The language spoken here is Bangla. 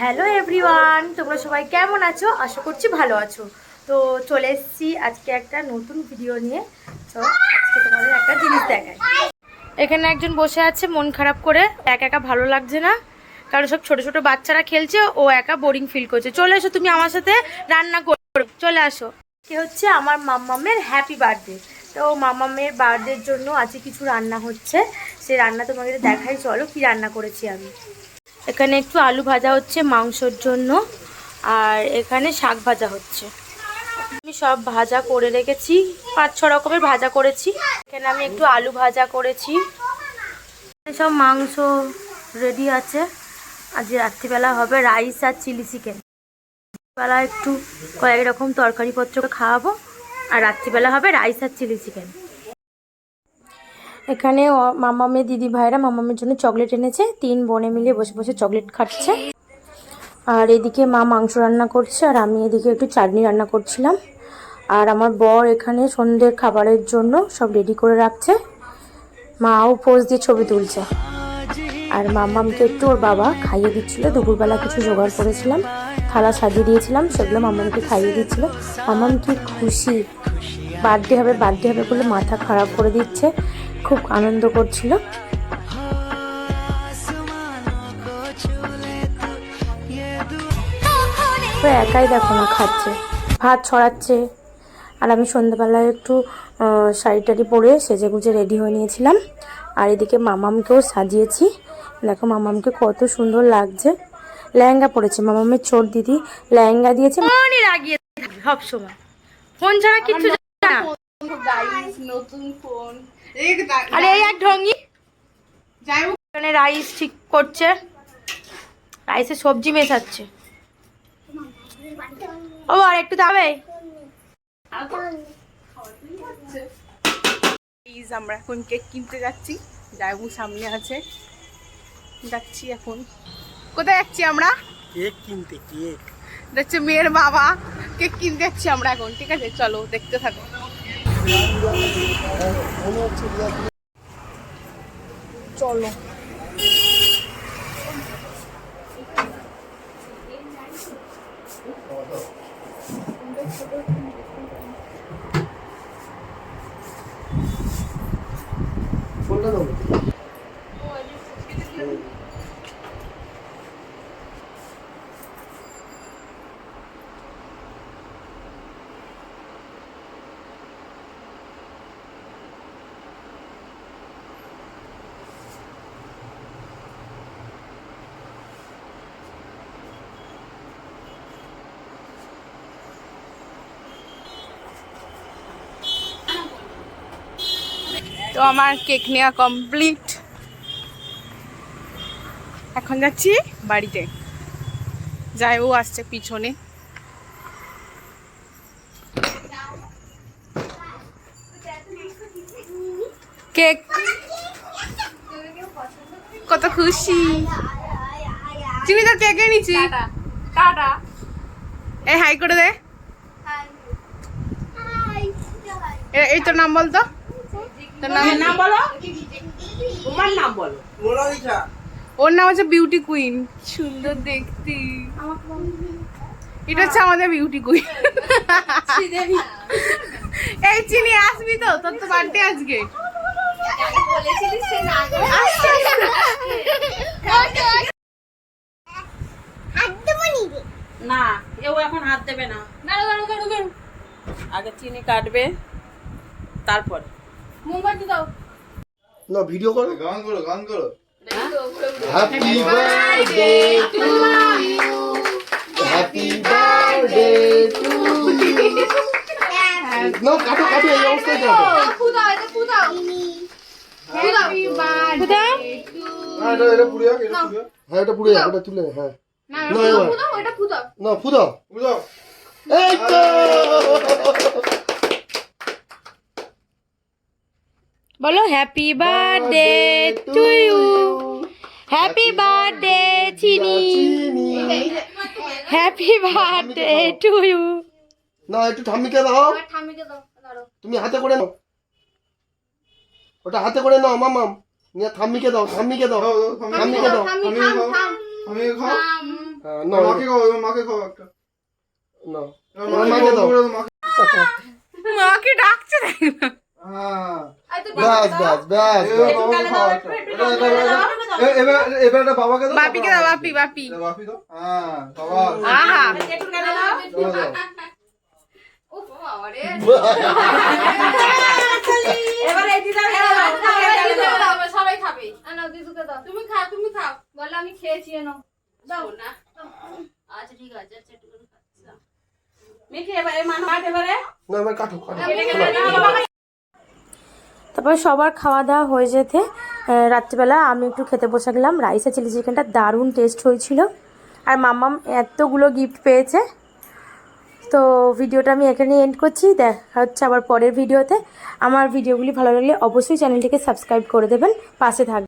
হ্যালো এভরিওয়ান তোমরা সবাই কেমন আছো? আশা করছি ভালো আছো। তো চলে এসেছি আজকে একটা নতুন ভিডিও নিয়ে। তো আজকে তোমাদের একটা জিনিস দেখাই। এখানে একজন বসে আছে, মন খারাপ করে। একা একা ভালো লাগছে না। কারণ সব ছোট ছোট বাচ্চারা খেলছে, ও একা বোরিং ফিল করছে। চলে এসো তুমি আমার সাথে রান্না করো চলে আসো। কে হচ্ছে আমার মাম্মামের হ্যাপি বার্থডে তো মাম্মামের বার্থডের জন্য আজকে কিছু রান্না হচ্ছে। সে রান্না তোমাকে দেখাই। চলো কি রান্না করেছি আমি। এখানে একটু আলু ভাজা হচ্ছে মাংসর জন্য, আর এখানে শাক ভাজা হচ্ছে। আমি সব ভাজা করে রেখেছি, পাঁচ ছ রকমের ভাজা করেছি। এখানে আমি একটু আলু ভাজা করেছি। সব মাংস রেডি আছে। আজ রাত্রিবেলা হবে রাইস আর চিলি চিকেন। বেলা একটু কয়েক রকম তরকারিপত্র খাওয়াবো, আর রাত্রিবেলা হবে রাইস আর চিলি চিকেন। এখানে মামামের দিদি ভাইরা মামামের জন্য চকলেট এনেছে। তিন বোনে মিলে বসে বসে চকলেট খাচ্ছে। আর এদিকে মা মাংস রান্না করছে, আর আমি এদিকে একটু চাটনি রান্না করছিলাম। আর আমার বর এখানে সন্ধ্যের খাবারের জন্য সব রেডি করে রাখছে। মাও পোজ দিয়ে ছবি তুলছে। আর মামামকে একটু ওর বাবা খাইয়ে দিচ্ছিল। দুপুরবেলা কিছু জোগাড় করেছিলাম। থালা সাজিয়ে দিয়েছিলাম, সেগুলো মামামকে খাইয়ে দিচ্ছিল। মামাম কি খুশি? বার্থডে হবে বার্থডে হবে বলে মাথা খারাপ করে দিচ্ছে। খুব আনন্দ করছিল। তো একাই দেখো না খাচ্ছে। ভাত ছড়াচ্ছে। আর আমি সন্ধ্যাবেলায় একটু শাড়ি টাড়ি পরে সেজে গুজে রেডি হয়ে নিয়েছিলাম। আর এদিকে মামামকেও সাজিয়েছি। দেখো মামামকে কত সুন্দর লাগছে। লেহেঙ্গা পরেছে। মামামের ছোট দিদি লেহেঙ্গা দিয়েছে। মনে লাগিয়ে সব সময়। ফোন ছাড়া কিছু নতুন ফোন। আরে এই এক ঢঙ্গি যাই হোক এখানে রাইস ঠিক করছে। রাইসে সবজি মেশাচ্ছে। ও আর একটু দাবে। প্লিজ আমরা এখন কেক কিনতে যাচ্ছি। জায়বু সামনে আছে। যাচ্ছি এখন। কোথায় যাচ্ছি আমরা? কেক কিনতে কেক যাচ্ছে মেয়ের বাবা। কেক কিনতে যাচ্ছি আমরা এখন। ঠিক আছে চলো দেখতে থাকো। চলো ফোনটা দাও তো আমার কেক নেওয়া কমপ্লিট এখন যাচ্ছি বাড়িতে। যাইবু আসছে পিছনে। কেক কত খুশি। চিনি তো কেক এনেছি। এই হাই করে দে। এই তোর নাম বলতো? তোর নাম নাম বলো? ওর নাম হচ্ছে বিউটি কুইন সুন্দর দেখতে। এটা হচ্ছে আমাদের বিউটি কুইন এই চিনি আসবি তো? তোর তো বার্থডে আজকে। না এও এখন হাত দেবে না। আগে চিনি কাটবে তারপরে। না ভিডিও করো। গান করো গান করো। Happy birthday to you happy birthday to না কাটো কাটো এই অবস্থায় কাটো হ্যাঁ এটা এটা পুড়ে যাক এটা পুড়ে হ্যাঁ এটা পুড়ে যাক ওটা তুলে নে, হ্যাঁ না এবার। না ফুদাও ফুদাও এই তো! বলো happy birthday to you happy birthday Chini Chini happy birthday to you না একটু ঠাম্মিকে দাও। তুমি হাতে করে নাও। ওটা হাতে করে নাও মামাম নিয়ে ঠাম্মিকে দাও ঠাম্মিকে দাও। ঠাম্মিকে দাও আমি খাও হ্যাঁ, না মাকে খাও মাকে খাও একটা। না মাকে দাও। মাকে মাকে ডাকছে দেখ। হ্যাঁ বাপিকে দাও বাপি বাপি হ্যাঁ সবাই খাবে না দিদুকে দাও তুমি খাও তুমি খাও বলো আমি খেয়েছি এনো দাও না আচ্ছা ঠিক আছে আচ্ছা একটু এবার মান এবারে না এবার কাটো কাটো তারপরে সবার খাওয়া দাওয়া হয়ে যেতে রাত্রিবেলা আমি একটু খেতে বসে গেলাম, রাইসে চিলি চিকেনটা দারুণ টেস্ট হয়েছিল। আর মাম্মাম এতগুলো গিফট পেয়েছে। তো ভিডিওটা আমি এখানে এন্ড করছি, দেখা হচ্ছে আবার পরের ভিডিওতে। আমার ভিডিওগুলি ভালো লাগলে অবশ্যই চ্যানেলটিকে সাবস্ক্রাইব করে দেবেন, পাশে থাকবেন